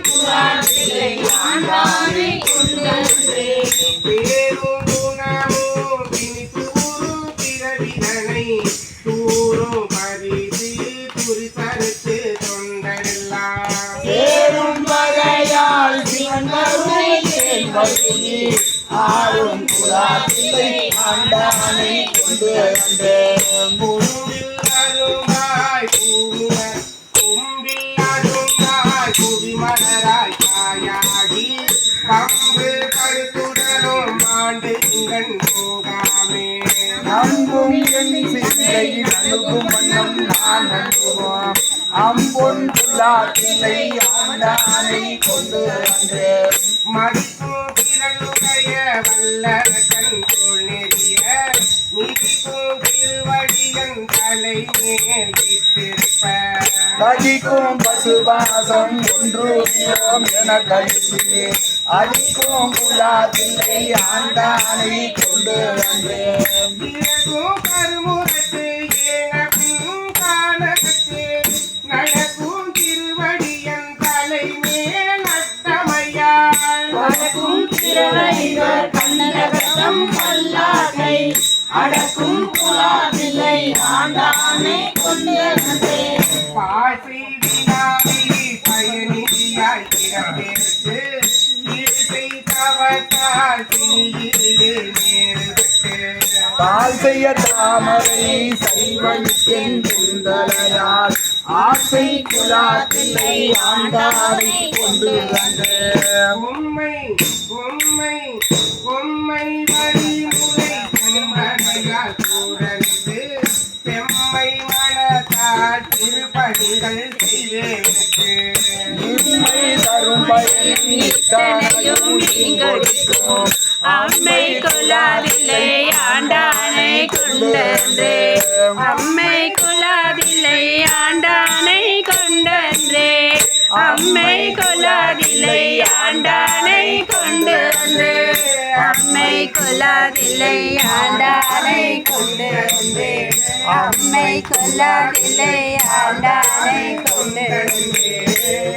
புறாதில்லை ஆண்டானை ஆண்டானை கொண்டு அருமாய் கும்பில் அருமாய் ஆண்டு இங்கன் போகாமே அம்பும் என் சிந்தையில் அணுகும் வண்ணம் நான் அணுகுவோம் அம்பொன் ஆண்டானை கொண்டு வந்தேன் மதிக்கும் திரளுடைய வல்லரக்கன் தோல் நெறிய. மிதிக்கும் திருவடியன் தலை மேல் விட்டிருப்ப. பஜிக்கும் பசுபாசம் ஒன்று என கழித்து அடிக்கும் புலாத்திலை ஆண்டானை கொண்டு வந்தேன் இறக்கும் கருமுகத்து ஏனபின் காணகத்து நடக்கும் திருவடியன் தலை மேல் அட்டமையாள் கண்ணகத்தம் அடக்கும் ஆண்டானை பாசி வினாவி பயணியாய் கிடப்பெடுத்து இருசை தவத்தால் தீயிலே நேர்பட்டு பால் செய்ய தாமரை சைவனின் சுந்தரையால் ஆசை குலாத்திலை ஆண்டானை கொண்டு வந்தேன் உம்மை உம்மை உம்மை வழிமுறை செம்மனையால் கூறந்து செம்மை மனத்தால் திருப்பணிகள் செய்வேனுக்கு. இம்மை தரும் பயன் இத்தனையும் அம்மை கொள்ளாதில்லை ஆண்டானை கொண்டன்றே அம்மை கொள்ளாதில்லை ஆண்டானை கொண்டன்றே அம்மை கொள்ளாதில்லை ஆண்டானை கொண்டன்றே அம்மை கொள்ளாதில்லை ஆண்டானை கொண்டன்றே அம்மை கொள்ளாதில்லை ஆண்டானை கொண்டன்றே